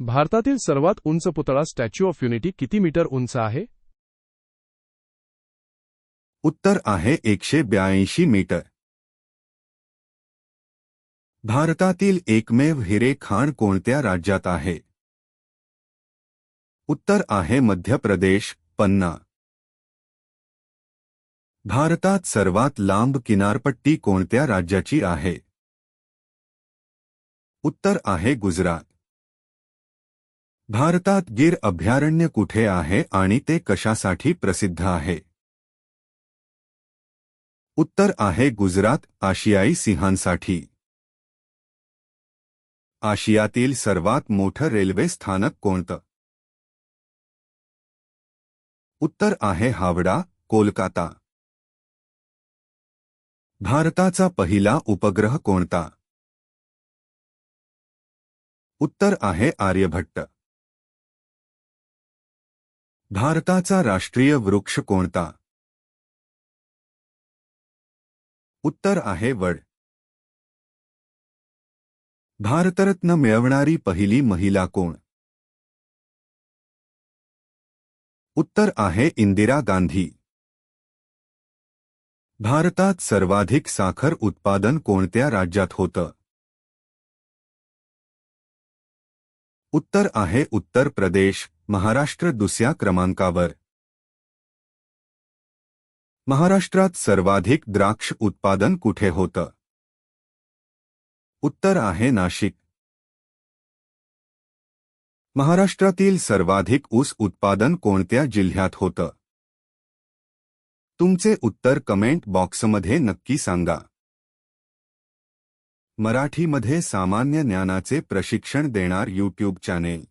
भारतातील सर्वात उंच पुतळा स्टॅच्यू ऑफ़ युनिटी किती मीटर उंच आहे? उत्तर आहे एकशे ब्याऐंशी मीटर. भारतातील एकमेव हिरे खाण कोणत्या राज्यात आहे? उत्तर आहे मध्य प्रदेश, पन्ना. भारतात सर्वात लांब किनारपट्टी कोणत्या राज्याची आहे? उत्तर आहे गुजरात. भारतात गिर अभयारण्य कुठे आहे आणि ते कशासाठी प्रसिद्ध आहे? उत्तर आहे गुजरात आशियाई सिंहांसाठी. आशियातील सर्वात मोठं रेल्वे स्थानक कोणतं? उत्तर आहे हावडा कोलकाता. भारताचा पहिला उपग्रह कोणता? उत्तर आहे आर्यभट्ट. भारताचा राष्ट्रीय वृक्ष कोणता? उत्तर आहे वड. भारतरत्न मिळवणारी पहिली महिला कोण? उत्तर आहे इंदिरा गांधी. भारतात सर्वाधिक साखर उत्पादन कोणत्या राज्यात होतं? उत्तर आहे उत्तर प्रदेश, महाराष्ट्र दुसऱ्या क्रमांकावर. महाराष्ट्रात सर्वाधिक द्राक्ष उत्पादन कुठे होतं? उत्तर आहे नाशिक. महाराष्ट्रातील सर्वाधिक ऊस उत्पादन कोणत्या जिल्ह्यात होतं? तुमचे उत्तर कमेंट बॉक्समध्ये नक्की सांगा. मराठीमध्ये सामान्य ज्ञानाचे प्रशिक्षण देणार यूट्यूब चॅनेल